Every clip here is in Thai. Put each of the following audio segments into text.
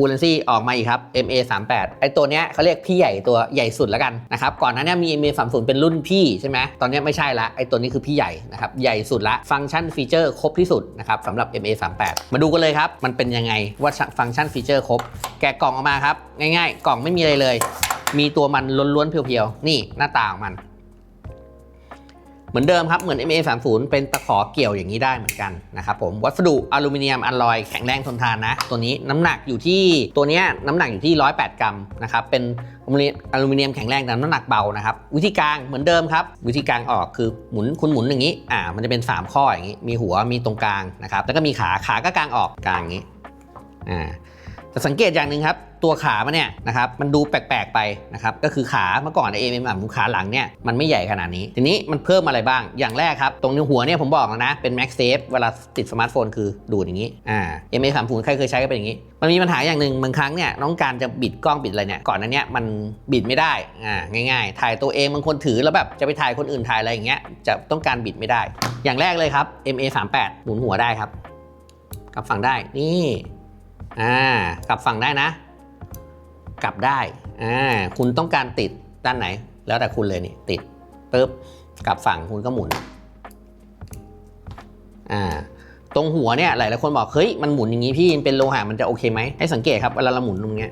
อูเลนซี่ออกมาอีกครับ MA 3 8ไอตัวเนี้ยเขาเรียกพี่ใหญ่ตัวใหญ่สุดแล้วกันนะครับก่อนหน้าเนี้มี MA 3 0เป็นรุ่นพี่ใช่ไหมตอนนี้ไม่ใช่ละไอตัวนี้คือพี่ใหญ่นะครับใหญ่สุดละฟังก์ชันฟีเจอร์ครบที่สุดนะครับสำหรับ MA 3 8มาดูกันเลยครับ มันเป็นยังไงว่าฟังก์ชันฟีเจอร์ครบ แกะกล่องออกมาครับ ง่ายๆ กล่องไม่มีอะไรเลย มีตัวมันล้วนๆเพียวๆนี่หน้าตาของมัน เหมือนเดิมครับเหมือน MA 3 0 เป็นตะขอเกี่ยวอย่างนี้ได้เหมือนกันนะครับผมวัสดุอลูมิเนียมอลลอยแข็งแรงทนทานนะ ตัวนี้น้ำหนักอยู่ที่ตัวเนี้ยน้ำหนักอยู่ที่ 108 กรัมนะครับเป็นอลูมิเนียมแข็งแรงแต่น้ำหนักเบานะครับวิธีการเหมือนเดิมครับ วิธีการออกคือหมุนคุณหมุนอย่างนี้อ่ามันจะเป็น 3 ข้ออย่างนี้ มีหัวมีตรงกลางนะครับแล้วก็มีขาขาก็กลางออกกลางอย่างนี้อ่าแต่สังเกตอย่างหนึ่งครับ ตัวขามันเนี่ยนะครับมันดูแปลกๆไปนะครับก็คือขาเมื่อก่อนเอเอ็มแบบขาหลังเนี่ยมันไม่ใหญ่ขนาดนี้ ทีนี้มันเพิ่มอะไรบ้างอย่างแรกครับ ตรงนี้หัวเนี่ยผมบอกแล้วนะ เป็น Max Safe เวลาติดสมาร์ทโฟนคือดูดอย่างนี้อ่าเอ็มสามใครเคยใช้ก็เป็นอย่างนี้ มันมีปัญหาอย่างหนึ่งบางครั้งเนี่ยน้องการจะบิดกล้องบิดอะไรเนี่ยก่อนนั้นเนี่ยมันบิดไม่ได้อ่าง่ายๆ ถ่ายตัวเองบางคนถือแล้วแบบจะไปถ่ายคนอื่นถ่ายอะไรอย่างเงี้ยจะต้องการบิดไม่ได้ อย่างแรกเลยครับ MA 3 8 หมุนหัวได้ครับกลับฝั่งได้นี่อ่ากลับฝั่งได้นะ กลับได้อ่าคุณต้องการติดด้านไหน แล้วแต่คุณเลยนี่ติดปึ๊บกลับฝั่งคุณก็หมุนอ่าตรงหัวเนี่ยหลายหลายคนบอกเฮ้ยมันหมุนอย่างนี้พี่เป็นโลหะมันจะโอเคไหมให้สังเกตครับเวลาเราหมุนตรงเนี้ย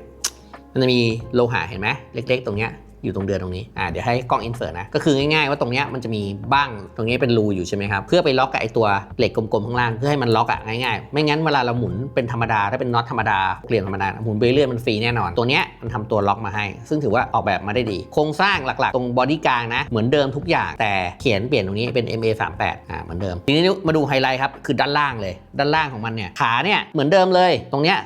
มันจะมีโลหะเห็นไหมเล็ก ๆ ตรงเนี้ย อยู่ตรงเดือนตรงนี้อ่าเดี๋ยวให้กล้องอินเสิร์ตนะ ก็คือง่ายๆว่าตรงเนี้ยมันจะมีบ้างตรงนี้เป็นรูอยู่ใช่ไหมครับ เพื่อไปล็อกกับไอตัวเหล็กกลมๆข้างล่างเพื่อให้มันล็อกอะง่ายๆ ไม่งั้นเวลาเราหมุนเป็นธรรมดาถ้าเป็นน็อตธรรมดาเกลียนธรรมดาหมุนไปเรื่อยมันฟรีแน่นอน ตัวเนี้ยมันทำตัวล็อกมาให้ ซึ่งถือว่าออกแบบมาได้ดี โครงสร้างหลักๆ ตรงบอดี้กลางนะเหมือนเดิมทุกอย่างแต่เขียนเปลี่ยนตรงนี้เป็น MA 3 8อ่าเหมือนเดิมทีนี้มาดูไฮไลท์ครับคือด้านล่างเลย ด้านล่างของมันเนี่ยขาเนี่ยเหมือนเดิมเลย ตรงเนี้ย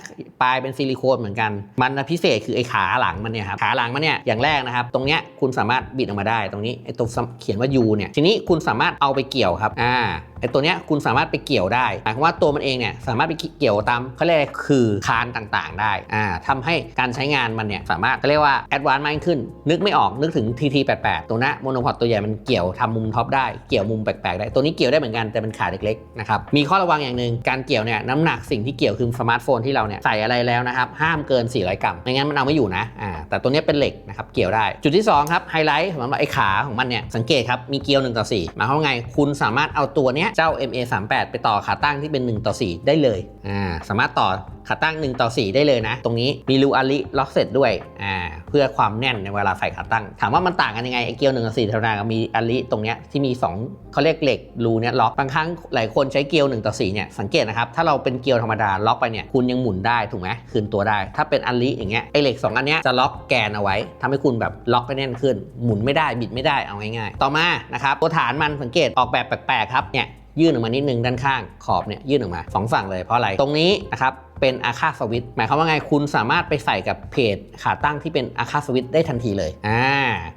ปลายเป็นซิลิโคนเหมือนกัน มันพิเศษคือไอ้ขาหลังมันเนี่ยครับขาหลังมันเนี่ยอย่างแรกนะครับ ตรงเนี้ยคุณสามารถบิดออกมาได้ตรงนี้ไอ้ตัวเขียนว่า U เนี่ยทีนี้คุณสามารถเอาไปเกี่ยวครับอ่า ไอ้ตัวเนี้ยคุณสามารถไปเกี่ยวได้หมายความว่าตัวมันเองเนี่ยสามารถไปเกี่ยวตามเขาเรียกคือคานต่างๆ ได้อ่าทำให้การใช้งานมันเนี่ยสามารถเขาเรียกว่าแอดวานซ์มากขึ้น นึกไม่ออกนึกถึง TT88 ตัวนั้นโมโนพอดตัวใหญ่มันเกี่ยวทำมุมท็อปได้เกี่ยวมุมแปลกๆได้ตัวนี้เกี่ยวได้เหมือนกันแต่เป็นขาเล็กๆนะครับมีข้อระวังอย่างหนึ่งการเกี่ยวเนี่ยน้ำหนักสิ่งที่เกี่ยวคือสมาร์ทโฟนที่เราเนี่ยใส่อะไรแล้วนะครับห้ามเกิน 400 กรัมไม่งั้นมันเอาไม่อยู่นะอ่าแต่ตัวนี้เป็นเหล็กนะครับเกี่ยวได้ จุดที่สองครับไฮไลท์สำหรับไอ้ขาของมันเนี่ยสังเกตครับมีเกลียว1ต่อ4หมายความว่าไงคุณสามารถเอาตัวเนี้ยเจ้า MA 3 8 ไปต่อขาตั้งที่เป็น 1 ต่อ 4 ได้เลยอ่าสามารถต่อขาตั้ง 1 ต่อ 4 ได้เลยนะ ตรงนี้มีรูอาลิล็อกเสร็จด้วยอ่าเพื่อความแน่นในเวลาใส่ขาตั้ง ถามว่ามันต่างกันยังไงไอเกียว1ต่อ4ธรรมดากับมีอาลิตรงเนี้ยที่มี2เขาเรียกเหล็กรูเนี้ยล็อกบางครั้งหลายคนใช้เกียว1ต่อ4เนี่ยสังเกตนะครับถ้าเราเป็นเกียวธรรมดาล็อกไปเนี่ยคุณยังหมุนได้ถูกไหมคืนตัวได้ ถ้าเป็นอาลิอย่างเงี้ยไอเหล็กสองอันเนี้ยจะล็อกแกนเอาไว้ทำให้คุณแบบล็อกได้แน่นขึ้น หมุนไม่ได้บิดไม่ได้เอาง่ายๆ ต่อมานะครับตัวฐานมันสังเกตออกแบบแปลกๆครับเนี่ย ยื่นออกมานิดนึงด้านข้างขอบเนี่ยยื่นออกมาสองฝั่งเลยเพราะอะไรตรงนี้นะครับเป็นอาคาสวิตหมายความว่าไงคุณสามารถไปใส่กับเพจขาตั้งที่เป็นอาคาสวิตได้ทันทีเลยอ่า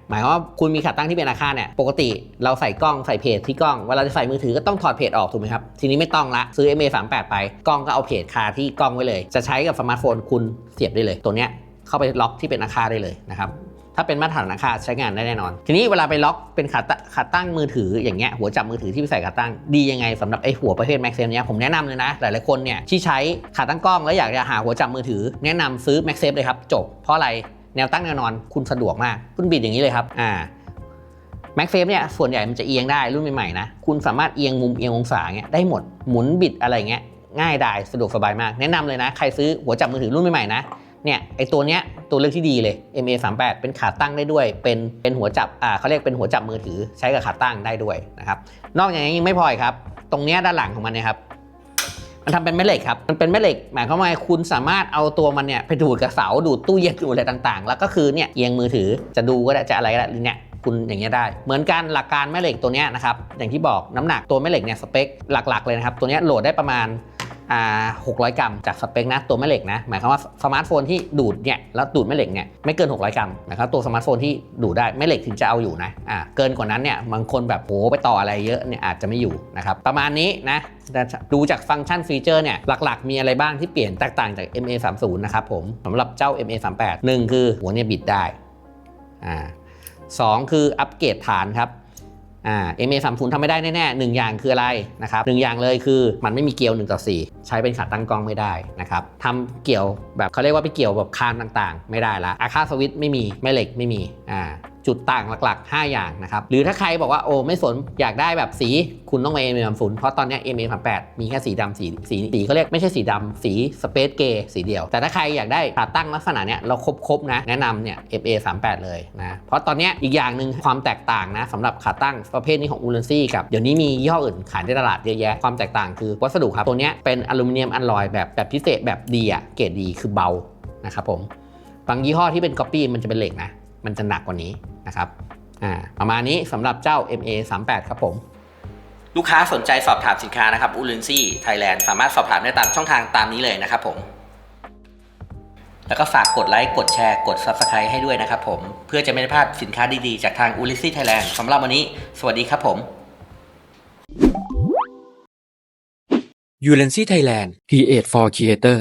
หมายความว่าคุณมีขาตั้งที่เป็นอาคาเนี่ยปกติเราใส่กล้องใส่เพจที่กล้องเวลาจะใส่มือถือก็ต้องถอดเพจออกถูกไหมครับทีนี้ไม่ต้องละซื้อ MA 3 8 ไปกล้องก็เอาเพจคาที่กล้องไว้เลย จะใช้กับสมาร์ทโฟนคุณเสียบได้เลย ตัวเนี้ยเข้าไปล็อกที่เป็นอาคาได้เลยนะครับ ถ้าเป็นมาตรฐานราคาใช้งานได้แน่นอน ทีนี้เวลาไปล็อกเป็นขาตขาตั้งมือถืออย่างเงี้ยหัวจับมือถือที่ไปใส่ขาตั้งดียังไงสำหรับไอ้หัวประเภทแม็กเซฟเนี้ยผมแนะนำเลยนะ หลายๆคนเนี่ยที่ใช้ขาตั้งกล้องแล้วอยากจะหาหัวจับมือถือ แนะนำซื้อแม็กเซฟเลยครับจบเพราะอะไรแนวตั้งแนวนอนคุณสะดวกมากคุณบิดอย่างนี้เลยครับอ่าแม็กเซฟเนี่ยส่วนใหญ่มันจะเอียงได้รุ่นใหม่ๆนะคุณสามารถเอียงมุมเอียงองศาเงี้ยได้หมดหมุนบิดอะไรเงี้ยง่ายดายสะดวกสบายมากแนะนำเลยนะ ใครซื้อหัวจับมือถือรุ่นใหม่ๆนะ เนี่ยไอตัวเนี้ยตัวเลือกที่ดีเลย MA 3 8 เป็นขาตั้งได้ด้วย เป็นเป็นหัวจับอ่าเขาเรียกเป็นหัวจับมือถือใช้กับขาตั้งได้ด้วยนะครับนอกจากนี้ยังไม่พอครับ ตรงเนี้ยด้านหลังของมันเนี่ยครับมันทำเป็นแม่เหล็กครับ มันเป็นแม่เหล็ก หมายความว่าคุณสามารถเอาตัวมันเนี่ยไปดูดกับเสาดูดตู้เย็นดูดอะไรต่างๆ แล้วก็คือเนี่ยเอียงมือถือจะดูก็ได้จะอะไรก็ได้เนี่ยคุณอย่างเงี้ยได้ เหมือนกันหลักการแม่เหล็กตัวเนี้ยนะครับอย่างที่บอกน้ำหนักตัวแม่เหล็กเนี่ยสเปคหลักๆเลยนะครับตัวเนี้ยโหลดได้ประมาณ 600 กรัมจากสเปคนะตัวแม่เหล็กนะหมายความว่าสมาร์ทโฟนที่ดูดเนี่ยแล้วดูดแม่เหล็กเนี่ยไม่เกิน 600 กรัมนะครับตัวสมาร์ทโฟนที่ดูดได้แม่เหล็กถึงจะเอาอยู่นะอ่าเกินกว่านั้นเนี่ยบางคนแบบโหไปต่ออะไรเยอะเนี่ยอาจจะไม่อยู่นะครับประมาณนี้นะดูจากฟังก์ชันฟีเจอร์เนี่ยหลักๆ มีอะไรบ้างที่เปลี่ยนแตกต่างจาก MA 3 0นะครับผมสำหรับเจ้า MA 3 8 1คือหัวเนี่ยบิดได้อ่าสองคืออัปเกรดฐานครับ อ่า MA 3 0ทำไม่ได้แน่ๆหนึ่งอย่างคืออะไรนะครับหนึ่งอย่างเลยคือมันไม่มีเกลียว1ต่อ4ใช้เป็นขาตั้งกล้องไม่ได้นะครับทำเกี่ยวแบบเขาเรียกว่าไปเกี่ยวแบบคานต่างๆ ไม่ได้ละอาคาสวิตไม่มีแม่เหล็กไม่มีอ่า จุดต่างหลักๆ 5 อย่างนะครับ หรือถ้าใครบอกว่าโอ้ไม่สนอยากได้แบบสีคุณต้องไป MA 3 0เพราะตอนนี้ย MA 3 8มีแค่สีดำสีสีสีเขาเรียกไม่ใช่สีดำสีสเปซเกย์สีเดียว แต่ถ้าใครอยากได้ขาตั้งลักษณะเนี้ยเราครบๆนะ แนะนำเนี่ย FA 3 8เลยนะเพราะตอนนี้อีกอย่างหนึ่งความแตกต่างนะสำหรับขาตั้งประเภทนี้ของอูเลนซี่กับเดี๋ยวนี้มียี่ห้ออื่นขายในตลาดเยอะแยะความแตกต่างคือวัสดุครับตัวเนี้ยเป็นอลูมิเนียมอัลลอยแบบแบบพิเศษแบบดีอะเกรดดีคือเบานะครับผมบางยี่ห้อที่เป็นก๊อปปี้มันจะเป็นเหล็กนะ มันจะหนักกว่านี้นะครับอ่าประมาณนี้สำหรับเจ้า MA 3 8ครับผม ลูกค้าสนใจสอบถามสินค้านะครับอูลินซี่ไทยแลนด์สามารถสอบถามได้ตามช่องทางตามนี้เลยนะครับผมแล้วก็ฝากกดไลค์ กดแชร์ กด Subscribe ให้ด้วยนะครับผม เพื่อจะไม่ได้พลาดสินค้าดีๆ จากทางอูลิซี่ไทยแลนด์สำหรับวันนี้ สวัสดีครับผม u l e n c y Thailand Create for Creator